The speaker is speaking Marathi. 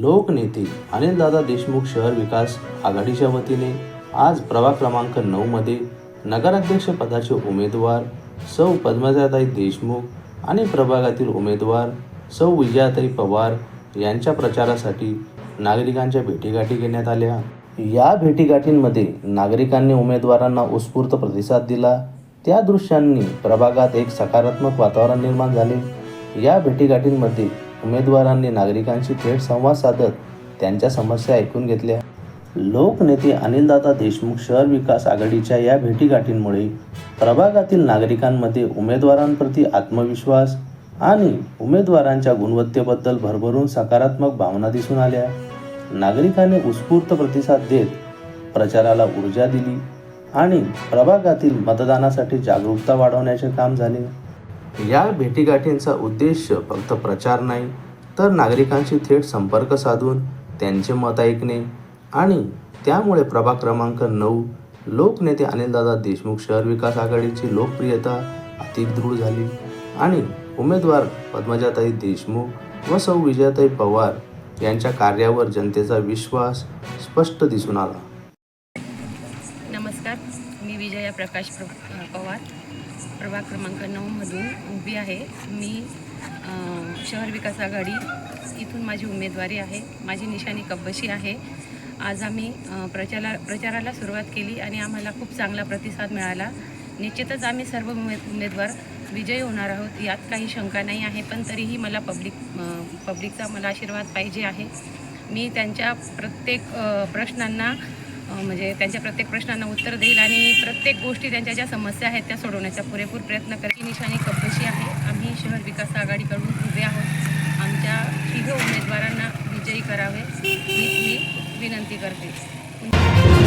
लोकनेते अनिलदादा देशमुख शहर विकास आघाडीच्या वतीने आज प्रभाग क्रमांक नऊमध्ये नगराध्यक्ष पदाचे उमेदवार सौ पद्मजाताई देशमुख आणि प्रभागातील उमेदवार सौ विजयाताई पवार यांच्या प्रचारासाठी नागरिकांच्या भेटीगाठी घेण्यात आल्या. या भेटीगाठींमध्ये नागरिकांनी उमेदवारांना उत्स्फूर्त प्रतिसाद दिला. त्या दृश्यांनी प्रभागात एक सकारात्मक वातावरण निर्माण झाले. या भेटीगाठींमध्ये उमेदवारांनी नागरिकांशी थेट संवाद साधत त्यांच्या समस्या ऐकून घेतल्या. लोकनेते अनिलदादा देशमुख शहर विकास आघाडीच्या या भेटीगाठींमुळे प्रभागातील नागरिकांमध्ये उमेदवारांप्रती आत्मविश्वास आणि उमेदवारांच्या गुणवत्तेबद्दल भरभरून सकारात्मक भावना दिसून आल्या. नागरिकांनी उत्स्फूर्त प्रतिसाद देत प्रचाराला ऊर्जा दिली आणि प्रभागातील मतदानासाठी जागरूकता वाढवण्याचे काम झाले. या भेटीगाठींचा उद्देश फक्त प्रचार नाही तर नागरिकांशी थेट संपर्क साधून त्यांचे मत ऐकणे आणि त्यामुळे प्रभाग क्रमांक नऊ लोकनेते अनिलदादा देशमुख शहर विकास आघाडीची लोकप्रियता अति दृढ झाली आणि उमेदवार पद्मजाताई देशमुख व सौ विजयाताई पवार यांच्या कार्यावर जनतेचा विश्वास स्पष्ट दिसून आला. नमस्कार मी विजया प्रकाश पवार. प्रभाग क्रमांक नऊमधून उभी आहे. मी शहर विकास आघाडी इथून माझी उमेदवारी आहे. माझी निशाणी कब्बशी आहे. आज आम्ही प्रचारा प्रचाराला सुरुवात केली आणि आम्हाला खूप चांगला प्रतिसाद मिळाला. निश्चितच आम्ही सर्व उमे उमेदवार विजयी होणार आहोत यात काही शंका नाही आहे पण तरीही मला पब्लिक पब्लिकचा मला आशीर्वाद पाहिजे आहे. मी त्यांच्या प्रत्येक प्रश्नांना म्हणजे त्यांच्या प्रत्येक प्रश्नांना उत्तर देईल आणि प्रत्येक गोष्टी त्यांच्या ज्या समस्या आहेत त्या सोडवण्याचा पुरेपूर प्रयत्न करेल. निशाणी कपशी आहे. आम्ही शहर विकास आघाडीकडून उभे आहोत. आमच्या तिघ उमेदवारांना विजयी करावे. ही मी विनंती करते.